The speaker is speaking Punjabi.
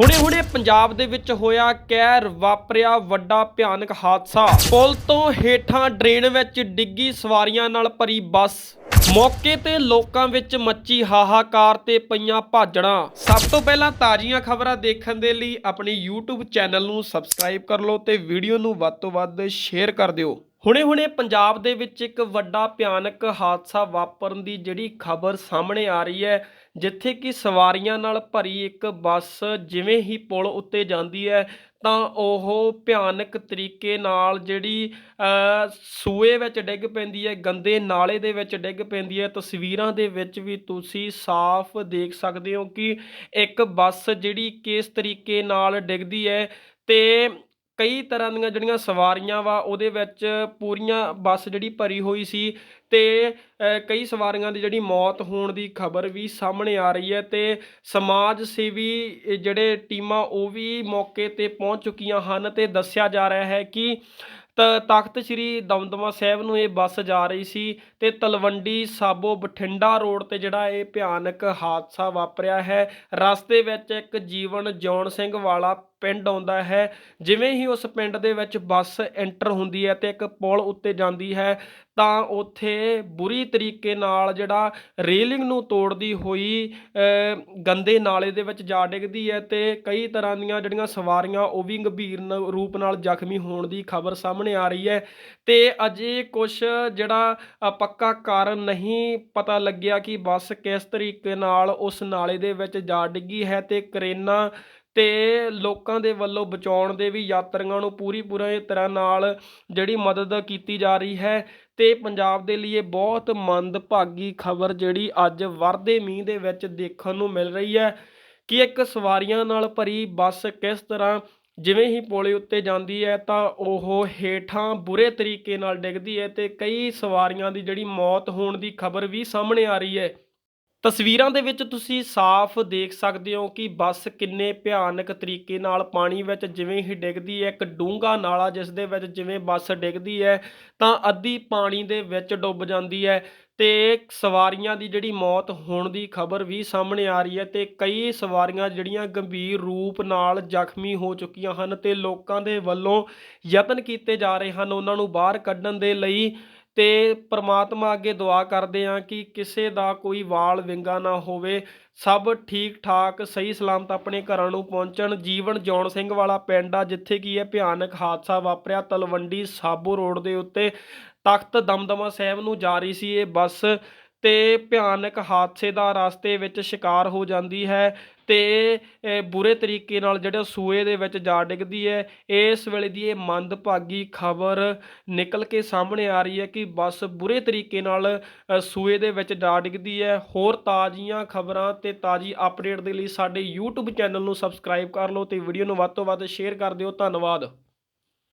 ਹੁਣੇ-ਹੁਣੇ ਪੰਜਾਬ ਦੇ ਵਿੱਚ ਹੋਇਆ ਕਹਿਰ ਵਾਪਰਿਆ ਵੱਡਾ ਭਿਆਨਕ ਹਾਦਸਾ। ਪੁਲ ਤੋਂ ਹੇਠਾਂ ਡਰੇਨ ਵਿੱਚ ਡਿੱਗੀ ਸਵਾਰੀਆਂ ਨਾਲ ਭਰੀ ਬੱਸ। ਮੌਕੇ ਤੇ ਲੋਕਾਂ ਵਿੱਚ ਮੱਚੀ ਹਾਹਾਕਾਰ ਤੇ ਪਈਆਂ ਭਾਜੜਾਂ। ਸਭ ਤੋਂ ਪਹਿਲਾਂ ਤਾਜ਼ੀਆਂ ਖਬਰਾਂ ਦੇਖਣ ਦੇ ਲਈ ਆਪਣੇ YouTube ਚੈਨਲ ਨੂੰ ਸਬਸਕ੍ਰਾਈਬ ਕਰ ਲਓ ਤੇ ਵੀਡੀਓ ਨੂੰ ਵੱਧ ਤੋਂ ਵੱਧ ਸ਼ੇਅਰ ਕਰ ਦਿਓ। ਹੁਣੇ-ਹੁਣੇ ਪੰਜਾਬ ਦੇ ਵਿੱਚ ਇੱਕ ਵੱਡਾ ਭਿਆਨਕ ਹਾਦਸਾ ਵਾਪਰਨ ਦੀ ਜਿਹੜੀ ਖਬਰ ਸਾਹਮਣੇ ਆ ਰਹੀ ਹੈ, ਜਿੱਥੇ ਕਿ ਸਵਾਰੀਆਂ ਨਾਲ ਭਰੀ ਇੱਕ ਬੱਸ ਜਿਵੇਂ ਹੀ ਪੁਲ ਉੱਤੇ ਜਾਂਦੀ ਹੈ, ਤਾਂ ਉਹ ਭਿਆਨਕ ਤਰੀਕੇ ਨਾਲ ਜਿਹੜੀ ਸੂਏ ਵਿੱਚ ਡਿੱਗ ਪੈਂਦੀ ਹੈ, ਗੰਦੇ ਨਾਲੇ ਦੇ ਵਿੱਚ ਡਿੱਗ ਪੈਂਦੀ ਹੈ। ਤਸਵੀਰਾਂ ਦੇ ਵਿੱਚ ਵੀ ਤੁਸੀਂ ਸਾਫ਼ ਦੇਖ ਸਕਦੇ ਹੋ ਕਿ ਇੱਕ ਬੱਸ ਜਿਹੜੀ ਕਿਸ ਤਰੀਕੇ ਨਾਲ ਡਿੱਗਦੀ ਹੈ ਤੇ ਕਈ ਤਰ੍ਹਾਂ ਦੀਆਂ ਜਿਹੜੀਆਂ ਸਵਾਰੀਆਂ ਵਾ, ਉਹਦੇ ਵਿੱਚ ਪੂਰੀਆਂ ਬੱਸ ਜਿਹੜੀ ਭਰੀ ਹੋਈ ਸੀ ਤੇ ਕਈ ਸਵਾਰੀਆਂ ਦੀ ਜਿਹੜੀ ਮੌਤ ਹੋਣ ਦੀ ਖਬਰ ਵੀ ਸਾਹਮਣੇ ਆ ਰਹੀ ਹੈ ਤੇ ਸਮਾਜ ਸੇਵੀ ਜਿਹੜੇ ਟੀਮਾਂ ਉਹ ਵੀ ਮੌਕੇ ਤੇ ਪਹੁੰਚ ਚੁੱਕੀਆਂ ਹਨ ਤੇ ਦੱਸਿਆ ਜਾ ਰਿਹਾ ਹੈ ਕਿ ਤ- ਤਖਤ ਸ੍ਰੀ ਦਮਦਮਾ ਸਾਹਿਬ ਨੂੰ ਇਹ ਬੱਸ ਜਾ ਰਹੀ ਸੀ ਤੇ ਤਲਵੰਡੀ ਸਾਬੋ ਬਠਿੰਡਾ ਰੋਡ ਤੇ ਜਿਹੜਾ ਇਹ ਭਿਆਨਕ ਹਾਦਸਾ ਵਾਪਰਿਆ ਹੈ। ਰਸਤੇ ਵਿੱਚ ਇੱਕ ਜੀਵਨ ਜੌਨ ਸਿੰਘ ਵਾਲਾ ਪਿੰਡ ਆਉਂਦਾ ਹੈ। ਜਿਵੇਂ ਹੀ ਉਸ ਪਿੰਡ ਦੇ ਵਿੱਚ ਬੱਸ ਐਂਟਰ ਹੁੰਦੀ ਹੈ ਤੇ ਇੱਕ ਪੁਲ ਉੱਤੇ ਜਾਂਦੀ ਹੈ, ਤਾਂ ਉੱਥੇ ਬੁਰੀ ਤਰੀਕੇ ਨਾਲ ਜਿਹੜਾ ਰੇਲਿੰਗ ਨੂੰ ਤੋੜਦੀ ਹੋਈ ਗੰਦੇ ਨਾਲੇ ਦੇ ਵਿੱਚ ਜਾ ਡਿੱਗਦੀ ਹੈ ਤੇ ਕਈ ਤਰ੍ਹਾਂ ਦੀਆਂ ਜਿਹੜੀਆਂ ਸਵਾਰੀਆਂ ਉਹ ਵੀ ਗੰਭੀਰ ਰੂਪ ਨਾਲ ਜ਼ਖਮੀ ਹੋਣ ਦੀ ਖਬਰ ਸਾਹਮਣੇ ਆ ਰਹੀ ਹੈ। ਤੇ ਅਜੇ ਕੁਝ ਜਿਹੜਾ ਪੱਕਾ ਕਾਰਨ ਨਹੀਂ ਪਤਾ ਲੱਗਿਆ ਕਿ ਬੱਸ ਕਿਸ ਤਰੀਕੇ ਨਾਲ ਉਸ ਨਾਲੇ ਦੇ ਵਿੱਚ ਜਾ ਡਿੱਗੀ ਹੈ ਤੇ ਕਰੇਨਾ ਤੇ ਲੋਕਾਂ ਦੇ ਵੱਲੋਂ ਬਚਾਉਣ ਦੇ ਵੀ ਯਾਤਰੀਆਂ ਨੂੰ ਪੂਰੀ ਪੂਰੀ ਤਰ੍ਹਾਂ ਨਾਲ ਜਿਹੜੀ ਮਦਦ ਕੀਤੀ ਜਾ ਰਹੀ ਹੈ ਤੇ ਪੰਜਾਬ ਦੇ ਲਈ ਇਹ ਬਹੁਤ ਮੰਦਭਾਗੀ ਖਬਰ ਜਿਹੜੀ ਅੱਜ ਵਰਦੇ ਮੀਂਹ ਦੇ ਵਿੱਚ ਦੇਖਣ ਨੂੰ ਮਿਲ ਰਹੀ ਹੈ ਕਿ ਇੱਕ ਸਵਾਰੀਆਂ ਨਾਲ ਭਰੀ ਬੱਸ ਕਿਸ ਤਰ੍ਹਾਂ ਜਿਵੇਂ ਹੀ ਪੁਲ ਉੱਤੇ ਜਾਂਦੀ ਹੈ ਤਾਂ ਉਹ ਹੇਠਾਂ ਬੁਰੇ ਤਰੀਕੇ ਨਾਲ ਡਿੱਗਦੀ ਹੈ ਤੇ ਕਈ ਸਵਾਰੀਆਂ ਦੀ ਜਿਹੜੀ ਮੌਤ ਹੋਣ ਦੀ ਖਬਰ ਵੀ ਸਾਹਮਣੇ ਆ ਰਹੀ ਹੈ। ਤਸਵੀਰਾਂ ਦੇ ਵਿੱਚ ਤੁਸੀਂ ਸਾਫ਼ ਦੇਖ ਸਕਦੇ ਹੋ ਕਿ ਬੱਸ ਕਿੰਨੇ ਭਿਆਨਕ ਤਰੀਕੇ ਨਾਲ ਪਾਣੀ ਵਿੱਚ ਜਿਵੇਂ ਹੀ ਡਿੱਗਦੀ ਹੈ, ਇੱਕ ਡੂੰਘਾ ਨਾਲਾ ਜਿਸ ਦੇ ਵਿੱਚ ਜਿਵੇਂ ਬੱਸ ਡਿੱਗਦੀ ਹੈ, ਤਾਂ ਅੱਧੀ ਪਾਣੀ ਦੇ ਵਿੱਚ ਡੁੱਬ ਜਾਂਦੀ ਹੈ ਤੇ ਸਵਾਰੀਆਂ ਦੀ ਜਿਹੜੀ ਮੌਤ ਹੋਣ ਦੀ ਖਬਰ ਵੀ ਸਾਹਮਣੇ ਆ ਰਹੀ ਹੈ ਤੇ ਕਈ ਸਵਾਰੀਆਂ ਜਿਹੜੀਆਂ ਗੰਭੀਰ ਰੂਪ ਨਾਲ ਜ਼ਖਮੀ ਹੋ ਚੁੱਕੀਆਂ ਹਨ ਤੇ ਲੋਕਾਂ ਦੇ ਵੱਲੋਂ ਯਤਨ ਕੀਤੇ ਜਾ ਰਹੇ ਹਨ। ਉਹਨਾਂ ਨੂੰ ਬਾਹਰ ਕੱਢਣ ਦੇ ਲਈ ਤੇ ਪ੍ਰਮਾਤਮਾ ਅੱਗੇ ਦੁਆ ਕਰਦੇ ਹਾਂ ਕਿ ਕਿਸੇ ਦਾ ਕੋਈ ਵਾਲ ਵਿੰਗਾ ਨਾ ਹੋਵੇ। ਸਭ ਠੀਕ ਠਾਕ ਸਹੀ ਸਲਾਮਤ ਆਪਣੇ ਘਰਾਂ ਨੂੰ ਪਹੁੰਚਣ। ਜੀਵਨ ਜੌਨ ਸਿੰਘ ਵਾਲਾ ਪਿੰਡ ਆ, ਜਿੱਥੇ ਕੀ ਹੈ ਭਿਆਨਕ ਹਾਦਸਾ ਵਾਪਰਿਆ ਤਲਵੰਡੀ ਸਾਬੋ ਰੋਡ ਦੇ ਉੱਤੇ। ਤਖਤ ਦਮਦਮਾ ਸਾਹਿਬ ਨੂੰ ਜਾ ਰਹੀ ਸੀ ਇਹ ਬੱਸ। ਤੇ ਭਿਆਨਕ ਹਾਦਸੇ ਦਾ ਰਸਤੇ ਵਿੱਚ ਸ਼ਿਕਾਰ ਹੋ ਜਾਂਦੀ ਹੈ ਤੇ ਬੁਰੇ ਤਰੀਕੇ ਨਾਲ ਜਿਹੜਾ ਸੂਏ ਦੇ ਵਿੱਚ ਜਾ ਡਿੱਗਦੀ ਹੈ, ਇਸ ਵੇਲੇ ਦੀ ਇਹ ਮੰਦਭਾਗੀ ਖਬਰ ਨਿਕਲ ਕੇ ਸਾਹਮਣੇ ਆ ਰਹੀ ਹੈ ਕਿ ਬੱਸ ਬੁਰੇ ਤਰੀਕੇ ਨਾਲ ਸੂਏ ਦੇ ਵਿੱਚ ਜਾ ਡਿੱਗਦੀ ਹੈ। ਹੋਰ ਤਾਜ਼ੀਆਂ ਖਬਰਾਂ ਤੇ ਤਾਜ਼ੀ ਅਪਡੇਟ ਦੇ ਲਈ ਸਾਡੇ YouTube ਚੈਨਲ ਨੂੰ ਸਬਸਕ੍ਰਾਈਬ ਕਰ ਲਓ ਤੇ ਵੀਡੀਓ ਨੂੰ ਵੱਧ ਤੋਂ ਵੱਧ ਸ਼ੇਅਰ ਕਰ ਦਿਓ। ਧੰਨਵਾਦ।